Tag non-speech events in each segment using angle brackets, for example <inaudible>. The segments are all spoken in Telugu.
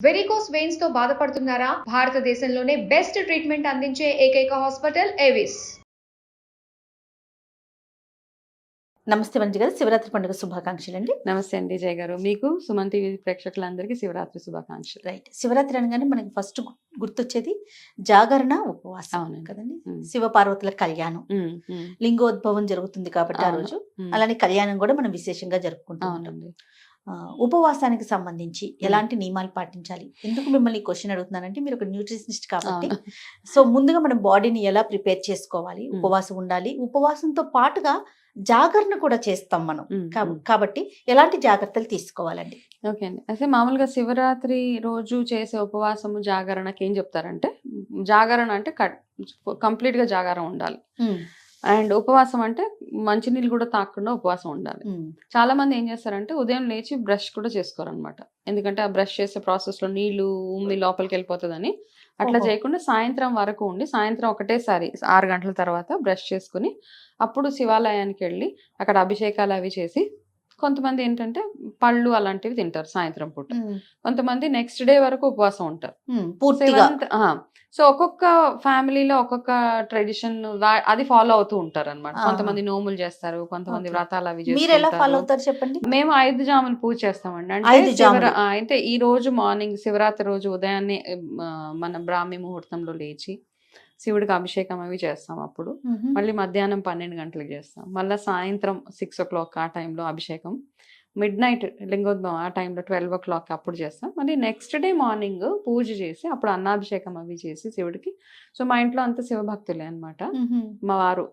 వెరికోస్ వెయిన్స్తో బాధపడుతున్నారా? భారతదేశంలోనే బెస్ట్ ట్రీట్మెంట్ అందించే ఏకైక హాస్పిటల్ ఏవిస్ నమస్తే మంజు గారు శివరాత్రి పండుగ శుభాకాంక్షలు అండి నమస్తే అండి జయ గారు. మీకు సుమన్ టీవీ ప్రేక్షకులందరికీ శివరాత్రి శుభాకాంక్షలు. రైట్ శివరాత్రి అనగానే మనకి ఫస్ట్ గుర్తొచ్చేది జాగరణ ఉపవాసం. కదండి? ఉమ్. శివ పార్వతుల కళ్యాణం లింగోద్భవం జరుగుతుంది కాబట్టి ఆ. రోజు. అలానే కళ్యాణం కూడా మనం విశేషంగా జరుపుకుంటాం ఉపవాసానికి సంబంధించి ఎలాంటి నియమాలు పాటించాలి? ఎందుకు మిమ్మల్ని క్వశ్చన్ అడుగుతున్నానంటే మీరు ఒక న్యూట్రిషనిస్ట్ కాబట్టి. సో ముందుగా మనం బాడీని ఎలా ప్రిపేర్ చేసుకోవాలి. ఉపవాసం ఉండాలి. ఉపవాసంతో పాటుగా జాగరణ కూడా చేస్తాం మనం. కాబట్టి ఎలాంటి జాగ్రత్తలు తీసుకోవాలండి? ఓకే అండి. అయితే మామూలుగా శివరాత్రి రోజు చేసే ఉపవాసము జాగరణకి ఏం చెప్తారంటే జాగరణ అంటే కంప్లీట్గా జాగారం ఉండాలి. అండ్ ఉపవాసం అంటే మంచినీళ్ళు కూడా తాకుండా ఉపవాసం ఉండాలి. చాలా మంది ఏం చేస్తారంటే ఉదయం లేచి బ్రష్ కూడా చేసుకోరు అనమాట ఎందుకంటే ఆ బ్రష్ చేసే ప్రాసెస్లో నీళ్ళు ఉమ్మి లోపలికి వెళ్ళిపోతుందని. అట్లా. చేయకుండా సాయంత్రం వరకు ఉండి సాయంత్రం ఒకటేసారి ఆరు గంటల తర్వాత బ్రష్ చేసుకుని అప్పుడు శివాలయానికి వెళ్ళి అక్కడ అభిషేకాలు అవి చేసి కొంతమంది ఏంటంటే పళ్ళు అలాంటివి తింటారు సాయంత్రం పూట. కొంతమంది నెక్స్ట్ డే వరకు ఉపవాసం ఉంటారు. పూర్తిగా. సో ఒక్కొక్క ఫ్యామిలీలో ఒక్కొక్క ట్రెడిషన్ అది ఫాలో అవుతూ ఉంటారు అనమాట. కొంతమంది నోములు చేస్తారు కొంతమంది. వ్రతాలు అవి అవుతారు చెప్పండి? మేము ఐదు జాములు పూజ చేస్తామండి. అంటే అంటే ఈ రోజు మార్నింగ్ శివరాత్రి రోజు ఉదయాన్నే మన బ్రాహ్మీ ముహూర్తంలో లేచి శివుడికి అభిషేకం అవి చేస్తాం అప్పుడు. మళ్ళీ మధ్యాహ్నం పన్నెండు గంటలకు చేస్తాం. మళ్ళీ సాయంత్రం సిక్స్ ఓ క్లాక్ ఆ టైంలో అభిషేకం. మిడ్ నైట్ లింగోద్భవం ఆ టైంలో ట్వెల్వ్ ఓ క్లాక్ అప్పుడు చేస్తాం మళ్ళీ నెక్స్ట్ డే మార్నింగ్ పూజ చేసి అప్పుడు అన్నాభిషేకం అవి చేసి శివుడికి సో మా ఇంట్లో అంతా శివభక్తులే అన్నమాట మ్మ్. మా వారు.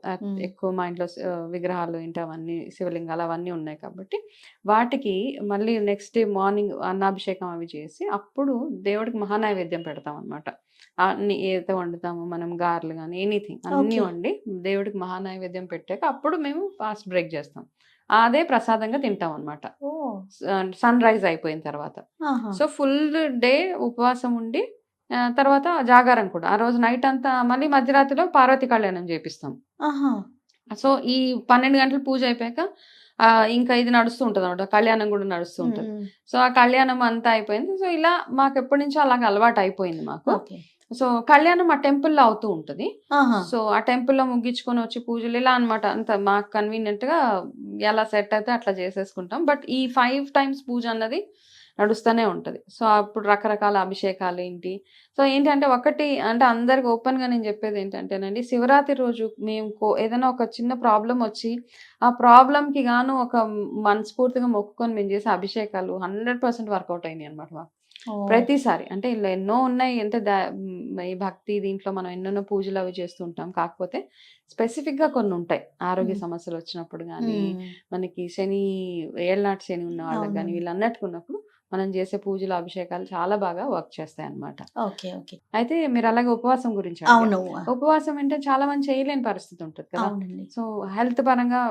ఎక్కువ మా ఇంట్లో విగ్రహాలు ఏంటి అవన్నీ శివలింగాలు అవన్నీ ఉన్నాయి కాబట్టి వాటికి మళ్ళీ నెక్స్ట్ డే మార్నింగ్ అన్నాభిషేకం అవి చేసి అప్పుడు దేవుడికి మహానైవేద్యం పెడతాం అనమాట అన్ని ఏదైతే వండుతామో మనం గారెలు కానీ ఎనీథింగ్ అన్నీ. వండి దేవుడికి మహానైవేద్యం పెట్టాక అప్పుడు మేము ఫాస్ట్ బ్రేక్ చేస్తాం అదే ప్రసాదంగా తింటాం అనమాట సన్ రైజ్ అయిపోయిన తర్వాత. సో ఫుల్ డే ఉపవాసం ఉండి తర్వాత జాగారం కూడా. ఆ రోజు నైట్ అంతా మళ్ళీ మధ్యరాత్రిలో పార్వతి కళ్యాణం చేపిస్తాం. సో ఈ పన్నెండు గంటలు పూజ అయిపోయాక ఆ, ఇంకా ఇది నడుస్తూ ఉంటుంది అనమాట కళ్యాణం కూడా నడుస్తూ ఉంటుంది. సో ఆ కళ్యాణం అంతా అయిపోయింది. సో ఇలా మాకు ఎప్పటి నుంచో అలాగ అలవాటు అయిపోయింది మాకు. సో కళ్యాణం ఆ టెంపుల్లో అవుతూ ఉంటుంది. సో ఆ టెంపుల్లో ముగ్గించుకొని వచ్చి పూజలు ఇలా అన్నమాట. అంత మాకు కన్వీనియంట్గా ఎలా సెట్ అయితే అట్లా చేసేసుకుంటాం. బట్ ఈ ఫైవ్ టైమ్స్ పూజ అన్నది నడుస్తూనే ఉంటది. సో అప్పుడు రకరకాల అభిషేకాలు ఏంటి? సో ఏంటంటే ఒకటి అంటే అందరికి ఓపెన్గా నేను చెప్పేది ఏంటంటేనండి శివరాత్రి రోజు మేము ఏదైనా ఒక చిన్న ప్రాబ్లం వచ్చి ఆ ప్రాబ్లం కి గాను ఒక మనస్ఫూర్తిగా మొక్కుకొని మేము చేసే అభిషేకాలు హండ్రెడ్ పర్సెంట్ వర్కౌట్ అయినాయి అనమాట ఓ. ప్రతిసారి. అంటే ఇలా ఎన్నో ఉన్నాయి అంటే ఈ భక్తి దీంట్లో మనం ఎన్నెన్నో పూజలు అవి చేస్తూ ఉంటాం కాకపోతే స్పెసిఫిక్గా కొన్ని ఉంటాయి. ఆరోగ్య. సమస్యలు వచ్చినప్పుడు కానీ. మనకి శని ఏళ్ళనాటి శని ఉన్న వాళ్ళకి కానీ. వీళ్ళు అన్నట్టుకున్నప్పుడు మనం చేసే పూజలు అభిషేకాలు చాలా బాగా వర్క్ చేస్తాయి ఓకే అయితే మీరు అలాగే ఉపవాసం గురించి ఉపవాసం అంటే చాలా మంది చేయలేని పరిస్థితి ఉంటుంది కదా. సో హెల్త్ పరంగా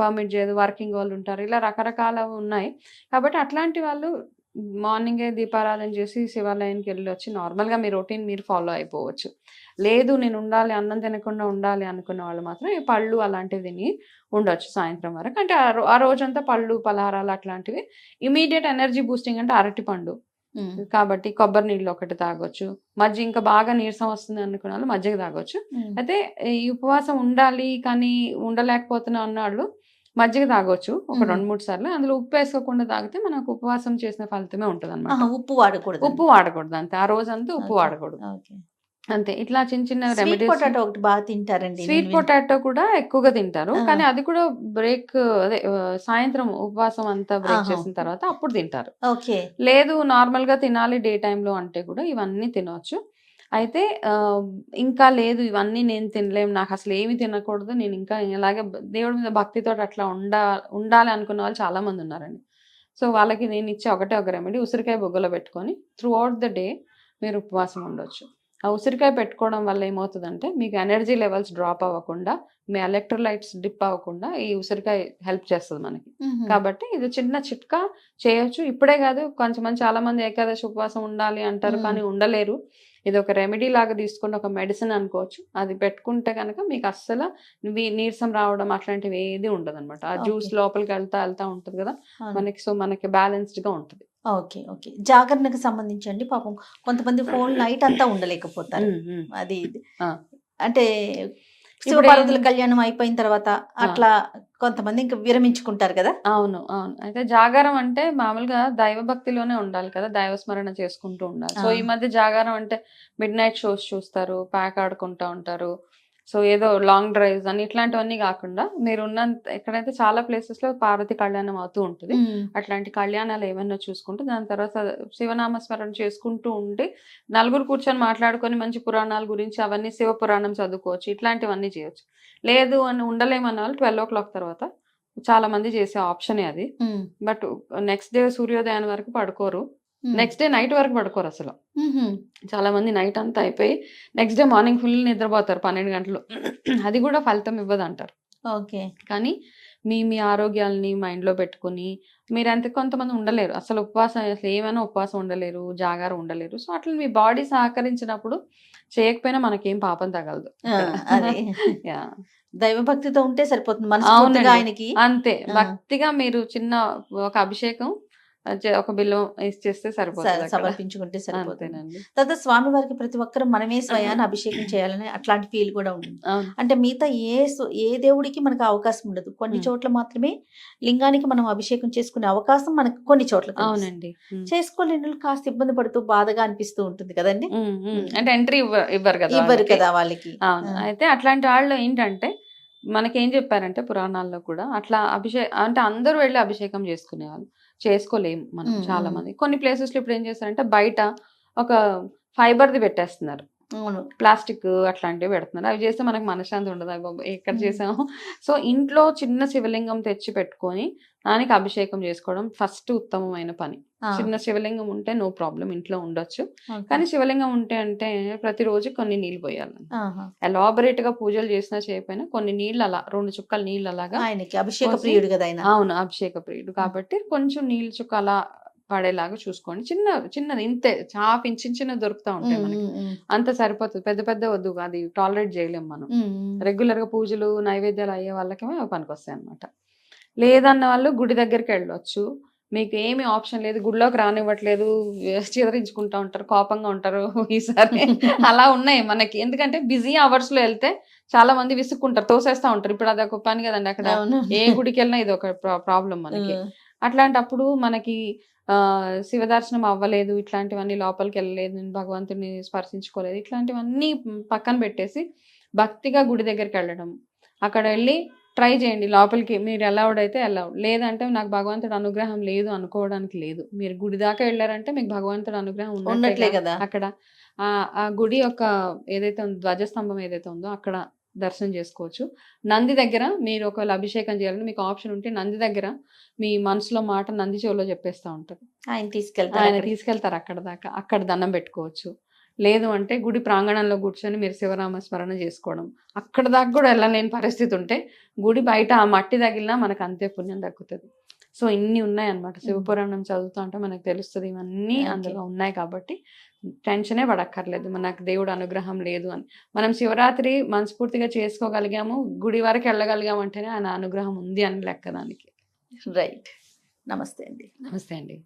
పర్మిట్ చేయదు వర్కింగ్ వాళ్ళు ఉంటారు ఇలా రకరకాల ఉన్నాయి. కాబట్టి అట్లాంటి వాళ్ళు మార్నింగే దీపారాధన చేసి శివాలయానికి వెళ్ళి వచ్చి నార్మల్గా మీ రొటీన్ మీరు ఫాలో అయిపోవచ్చు. లేదు నేను ఉండాలి అన్నం తినకుండా ఉండాలి అనుకున్న వాళ్ళు మాత్రం ఈ పళ్ళు అలాంటివి తిని ఉండొచ్చు సాయంత్రం వరకు. అంటే ఆ రోజంతా పళ్ళు పలహారాలు అట్లాంటివి ఇమీడియట్ ఎనర్జీ బూస్టింగ్ అంటే అరటి పండు. కాబట్టి కొబ్బరి నీళ్ళు ఒకటి తాగొచ్చు. మజ్జి ఇంకా బాగా నీరసం వస్తుంది అనుకున్న వాళ్ళు మజ్జిగ తాగొచ్చు. అయితే ఈ ఉపవాసం ఉండాలి కానీ ఉండలేకపోతున్నా అన్నాళ్ళు మజ్జిగ తాగొచ్చు ఒక. రెండు మూడు సార్లు. అందులో ఉప్పు వేసుకోకుండా తాగితే మనకు ఉపవాసం చేసిన ఫలితమే ఉంటది అనమాట ఉప్పు వాడకూడదు. ఉప్పు వాడకూడదు అంతే. ఆ రోజంతా ఉప్పు Okay. వాడకూడదు. అంతే. ఇట్లా చిన్న చిన్న రెమెడీస్ పొటాటో ఒకటి బాగా తింటారండి స్వీట్ పొటాటో కూడా ఎక్కువగా తింటారు. కానీ అది కూడా బ్రేక్ అదే సాయంత్రం ఉపవాసం అంతా బ్రేక్. చేసిన తర్వాత అప్పుడు తింటారు. ఓకే. లేదు నార్మల్గా తినాలి డే టైంలో అంటే కూడా ఇవన్నీ తినవచ్చు అయితే ఇంకా లేదు ఇవన్నీ నేను తినలేము నాకు అసలు ఏమి తినకూడదు. నేను ఇంకా ఇలాగే దేవుడి మీద భక్తితో అట్లా ఉండా ఉండాలి అనుకున్న వాళ్ళు చాలా మంది ఉన్నారండి. సో వాళ్ళకి నేను ఇచ్చే ఒకటే ఒక రెమెడీ ఉసిరికాయ బొగ్గలో పెట్టుకొని త్రూ అవుట్ ద డే మీరు ఉపవాసం ఉండొచ్చు. ఆ ఉసిరికాయ పెట్టుకోవడం వల్ల ఏమవుతుందంటే మీకు ఎనర్జీ లెవెల్స్ డ్రాప్ అవ్వకుండా మీ ఎలక్ట్రోలైట్స్ డిప్ అవ్వకుండా ఈ ఉసిరికాయ హెల్ప్ చేస్తుంది మనకి. కాబట్టి ఇది చిన్న చిట్కా చేయొచ్చు. ఇప్పుడే కాదు కొంచెం చాలా మంది ఏకాదశి ఉపవాసం ఉండాలి అంటారు. కానీ ఉండలేరు. ఇది ఒక రెమెడీ లాగా తీసుకుని ఒక మెడిసిన్ అనుకోవచ్చు అది పెట్టుకుంటే కనుక మీకు అస్సలు నీరసం రావడం అట్లాంటివి ఏది ఉండదు అనమాట ఆ జ్యూస్. లోపలికి వెళ్తా వెళ్తా ఉంటుంది కదా. మనకి సో మనకి బ్యాలెన్స్డ్గా ఉంటుంది ఓకే ఓకే జాగరణకు సంబంధించి అండి పాపం కొంతమంది ఫోన్ నైట్ <coughs> అంతా ఉండలేకపోతారు. అది. అంటే ఏం- కళ్యాణం అయిపోయిన తర్వాత అట్లా కొంతమంది ఇంకా విరమించుకుంటారు కదా? అవును అవును. అయితే జాగారం అంటే మామూలుగా దైవ భక్తిలోనే ఉండాలి కదా దైవ స్మరణ చేసుకుంటూ ఉండాలి. సో. ఈ మధ్య జాగారం అంటే మిడ్ నైట్ షోస్ చూస్తారు ప్యాక్ ఆడుకుంటూ ఉంటారు. సో ఏదో లాంగ్ డ్రైవ్స్ అని ఇట్లాంటివన్నీ కాకుండా మీరు ఉన్నంత ఎక్కడైతే చాలా ప్లేసెస్లో పార్వతి కళ్యాణం అవుతూ ఉంటుంది అట్లాంటి కళ్యాణాలు ఏమైనా చూసుకుంటూ దాని తర్వాత శివనామ స్మరణ చేసుకుంటూ ఉండి నలుగురు కూర్చొని మాట్లాడుకొని మంచి పురాణాల గురించి అవన్నీ శివ పురాణం చదువుకోవచ్చు ఇట్లాంటివన్నీ చేయొచ్చు. లేదు అని ఉండలేమన్న వాళ్ళు ట్వెల్వ్ ఓ క్లాక్ తర్వాత చాలా మంది చేసే ఆప్షనే అది. బట్ నెక్స్ట్ డే సూర్యోదయం వరకు పడుకోరు. నెక్స్ట్ డే నైట్ వరకు పడుకోరు అసలు. ఉహుం, చాలా మంది నైట్ అంతా అయిపోయి నెక్స్ట్ డే మార్నింగ్ ఫుల్ నిద్రపోతారు పన్నెండు గంటలు. <clears throat> అది కూడా ఫలితం ఇవ్వదు అంటారు ఓకే కానీ మీ మీ ఆరోగ్యాలని మైండ్లో పెట్టుకుని మీరు అంతే కొంతమంది ఉండలేరు. అసలు ఉపవాసం అసలు ఏమైనా ఉపవాసం ఉండలేరు జాగారం ఉండలేరు. సో అట్లా మీ బాడీ సహకరించినప్పుడు చేయకపోయినా మనకేం పాపం తగలదు. <laughs> దైవ భక్తితో ఉంటే సరిపోతుంది. ఆయనకి. అంతే. భక్తిగా మీరు చిన్న ఒక అభిషేకం ఒక బిల్లం ఇచ్చేస్తే సరిపోతుంది. సమర్పించుకుంటే సరిపోతుంది తర్వాత స్వామి వారికి ప్రతి ఒక్కరు మనమే స్వయాన్ని అభిషేకం చేయాలని అట్లాంటి ఫీల్ కూడా ఉంటుంది అంటే మిగతా ఏ ఏ దేవుడికి మనకు అవకాశం ఉండదు కొన్ని. చోట్ల మాత్రమే లింగానికి మనం అభిషేకం చేసుకునే అవకాశం మనకు కొన్ని చోట్ల. అవునండి. చేసుకోలేని వాళ్ళు కాస్త ఇబ్బంది పడుతూ బాధగా అనిపిస్తూ ఉంటుంది కదండి. అంటే ఎంట్రీ ఇవ్వరు కదా ఇవ్వరు. కదా వాళ్ళకి. అయితే అట్లాంటి వాళ్ళు ఏంటంటే మనకేం చెప్పారంటే పురాణాల్లో కూడా అట్లా అభిషేకం అంటే అందరూ వెళ్ళి అభిషేకం చేసుకునేవాళ్ళు చేసుకోలేము మనం చాలా. మంది కొన్ని ప్లేసెస్లో ఇప్పుడు ఏం చేస్తారంటే బయట ఒక ఫైబర్ది పెట్టేస్తున్నారు అవును. ప్లాస్టిక్ అట్లాంటివి పెడుతున్నారు. అవి చేస్తే మనకు మనశ్శాంతి ఉండదు. అవి బాబోయ్ ఎక్కడ. చేసాము? సో ఇంట్లో చిన్న శివలింగం తెచ్చి పెట్టుకొని దానికి అభిషేకం చేసుకోవడం ఫస్ట్ ఉత్తమమైన పని. చిన్న శివలింగం ఉంటే నో ప్రాబ్లం ఇంట్లో ఉండొచ్చు. కానీ శివలింగం ఉంటే అంటే ప్రతిరోజు కొన్ని నీళ్ళు పోయాలి. ఎలాబరేట్గా పూజలు చేసినా చేయకపోయినా కొన్ని నీళ్ళు అలా రెండు చుక్కల నీళ్ళు అలాగా ఆయనకి అభిషేక ప్రియుడు కదా అవును అభిషేక ప్రియుడు. కాబట్టి కొంచెం నీళ్ళు చుక్క అలా పడేలాగా చూసుకోండి. చిన్న చిన్నది ఇంతే. చాప్ చిన్న చిన్న దొరుకుతా ఉంటాయి మనకి. అంత సరిపోతుంది. పెద్ద పెద్ద వద్దు అది టాలరేట్ చేయలేం మనం. రెగ్యులర్గా పూజలు నైవేద్యాలు అయ్యే వాళ్ళకేమో అవి పనికొస్తాయి అనమాట లేదన్న వాళ్ళు గుడి దగ్గరికి వెళ్ళొచ్చు. మీకు ఏమి ఆప్షన్ లేదు. గుడిలోకి రానివ్వట్లేదు. చిదరించుకుంటా ఉంటారు. కోపంగా ఉంటారు <laughs> ఈసారి. <laughs> అలా ఉన్నాయి మనకి. ఎందుకంటే బిజీ అవర్స్లో వెళ్తే చాలా మంది విసుక్కుంటారు. తోసేస్తా ఉంటారు. ఇప్పుడు అది ఒక పని కదండి అక్కడ. ఏ గుడికి వెళ్ళినా ఇది ఒక ప్రాబ్లం మనకి. అట్లాంటప్పుడు మనకి శివదర్శనం అవ్వలేదు ఇట్లాంటివన్నీ లోపలికి వెళ్ళలేదు నేను భగవంతుని స్పర్శించుకోలేదు ఇట్లాంటివన్నీ పక్కన పెట్టేసి భక్తిగా గుడి దగ్గరికి వెళ్ళడం. అక్కడ వెళ్ళి ట్రై చేయండి లోపలికి మీరు అలౌడ్ అయితే అలౌడ్ లేదంటే నాకు భగవంతుడు అనుగ్రహం లేదు అనుకోవడానికి లేదు. మీరు గుడి దాకా వెళ్ళారంటే మీకు భగవంతుడు అనుగ్రహం ఉన్నట్లే కదా. అక్కడ ఆ గుడి యొక్క ఏదైతే ఉందో ధ్వజస్తంభం ఏదైతే ఉందో అక్కడ దర్శనం చేసుకోవచ్చు. నంది దగ్గర మీరు ఒకవేళ అభిషేకం చేయాలని మీకు ఆప్షన్ ఉంటే నంది దగ్గర మీ మనసులో మాట నంది చెవిలో చెప్పేస్తా ఉంటారు ఆయన తీసుకెళ్తారు ఆయన. తీసుకెళ్తారు అక్కడ దాకా. అక్కడ దండం పెట్టుకోవచ్చు. లేదు అంటే గుడి ప్రాంగణంలో కూర్చొని మీరు శివనామ స్మరణ చేసుకోవడం. అక్కడ దాకా కూడా వెళ్ళలేని పరిస్థితి ఉంటే గుడి బయట ఆ మట్టి తగిలినా మనకు అంతే పుణ్యం దక్కుతుంది. సో ఇన్ని ఉన్నాయి అన్నమాట శివపురాణం చదువుతూ అంటే మనకు తెలుస్తుంది ఇవన్నీ. అందులో ఉన్నాయి కాబట్టి టెన్షనే పడక్కర్లేదు. మనకు దేవుడు అనుగ్రహం లేదు అని. మనం శివరాత్రి మనస్ఫూర్తిగా చేసుకోగలిగాము గుడి వరకు వెళ్ళగలిగాము అంటేనే ఆయన అనుగ్రహం ఉంది అని లెక్క దానికి. రైట్. నమస్తే అండి. నమస్తే అండి.